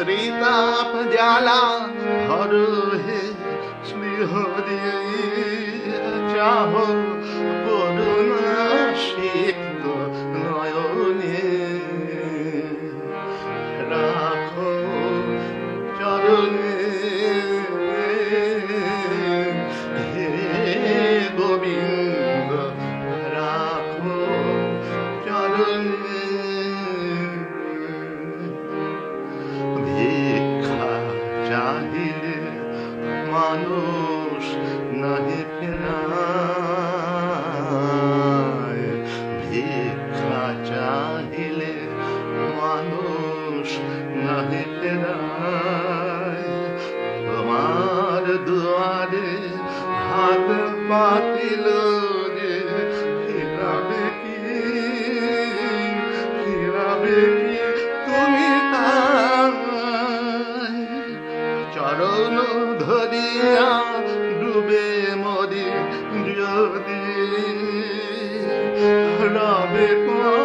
ত্রিতাপ জ্বালা হর হে শ্রীহরি চাহ। মানুষ নাহি ফেরায়। ভিক্ষা চাহিলে মানুষ নাহি ফেরায়। তোমার দুয়ারে হাত পাতিলো ਦੁਨੀਆ ਦੀ ਹਲਾਵੇ ਪਾ